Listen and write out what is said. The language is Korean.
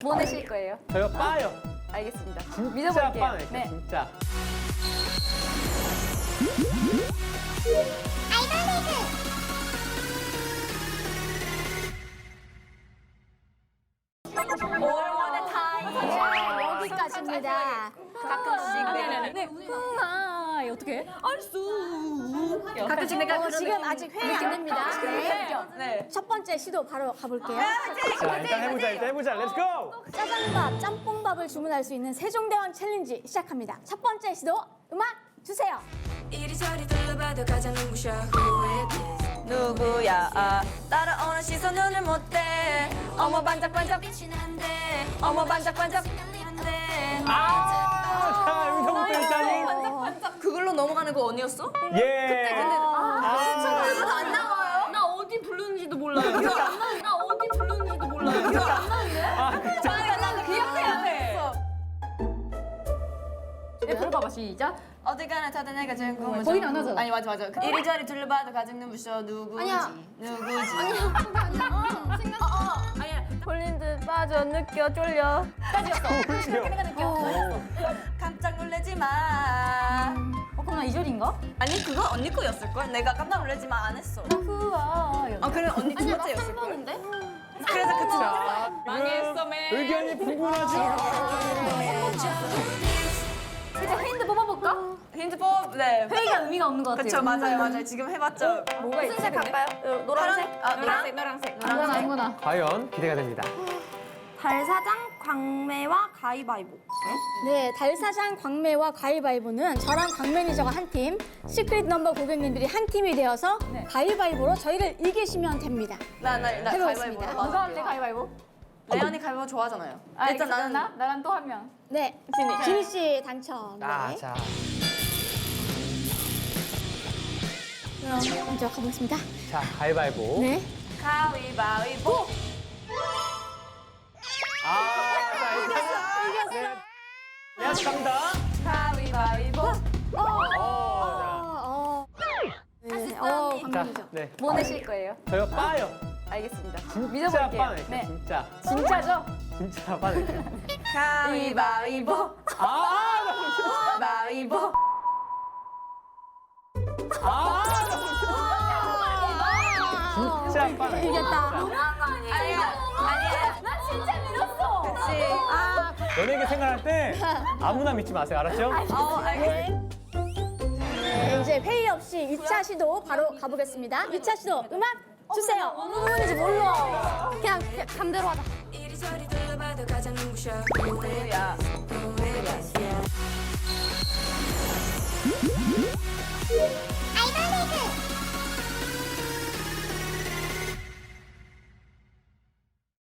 뭐 내실 거예요? 저요 빠요. 알겠습니다. 진짜 믿어볼게요. 빠 낼게요. 네. 진짜. 월원의 타임. 여기까지입니다. 가끔씩 네네네. 네, 우마. 어떻게? 알수. 가끔씩 내가 어, 그런 지금 느낌. 아직 회의 안 됩니다. 네. 네. 첫 번째 시도 바로 가볼게요. 자 일단 해보자 일단 해보자. 렛츠 고. 짜장밥, 짬뽕밥을 주문할 수 있는 세종대왕 챌린지 시작합니다. 첫 번째 시도 음악 주세요. 이리저리 둘러봐도 가장 눈부셔? 누구야? 아, 따라오는 시선 눈을 못 떼. 어머 반짝반짝 빛이 난데 어머 반짝반짝. 한데 아, 자 여기서부터 일단은 반짝반짝. 그걸로 넘어가는 거 언니였어? 예. 아, 그거 안 나와요? 나 어디 부르는지도 몰라요. 기억 안 나요. 나 어디 부르는지도 몰라요. 기억 안 나는데? 아, 진짜. 나도 기억해야 돼. 네, 불러봐봐 시작. 어디 가나 다들 내가 제일 궁금해. 거긴 안 하잖아. 아니 맞아 맞아. 그 이리저리 둘러봐도 가장 눈부셔 누구지? 아니야. 누구지? 아니야. 홀린 듯 빠져 느껴 쫄려. 오. 깜짝 놀라지 마. 어 2절인가? 아니 그거 언니 거였을 걸. 내가 깜짝 놀라지 마안 했어. 후아. 아 그래 언니 두 번째였을 걸. 그래서 그두 번째. 자, 망했어, 맨. 의견이 분분하죠. 이제 힌트 뽑아볼까? 힌트법 네. 회의가 의미가 없는 것 같아요. 그쵸 맞아요 맞아요 지금 해봤죠. 뭐가 무슨 색 할까요? 노란색? 아 노란색 노란색. 노란색. 아무거나 아무거나. 과연 기대가 됩니다. 달사장 광매와 가위바위보. 네, 달사장 광매와 가위바위보는 저랑 광 매니저가 한 팀, 시크릿 넘버 고객님들이 한 팀이 되어서 가위바위보로 저희를 이기시면 됩니다. 나나 나 해보겠습니다. 가위바위보. 누가 할래 가위바위보? 레언이 가위바위보 좋아하잖아요. 아, 일단 나는 나 나랑 또 한 명. 네, 진이. 진희 씨 당첨. 네. 아, 자. 그럼 먼저 가보겠습니다. 자, 가위바위보. 네. 가위바위보. 네. 약합니다. 가위바위보. 어, 어, 어. 네, 어, 자. 매니저. 자, 네. 뭐 내실 거예요? 저요 빠요. 알겠습니다. 진짜 믿어볼게요. 빠. 네. 진짜. 진짜죠? 진짜 빠 낼게요. 가위바위보. 아, 나 진짜. 바위보. 아, 진짜 빠 낼게요. 이겼다. 아니야. 연예계 생활할 때 아무나 믿지 마세요. 알았죠? 어 알겠어. 네, 이제 회의 없이 2차 시도 바로 가보겠습니다. 2차 시도 음악 주세요. 어느 부분인지 몰라. 그냥 감대로 하자. 이리저리 둘러봐도 가장 눈부셔? 야.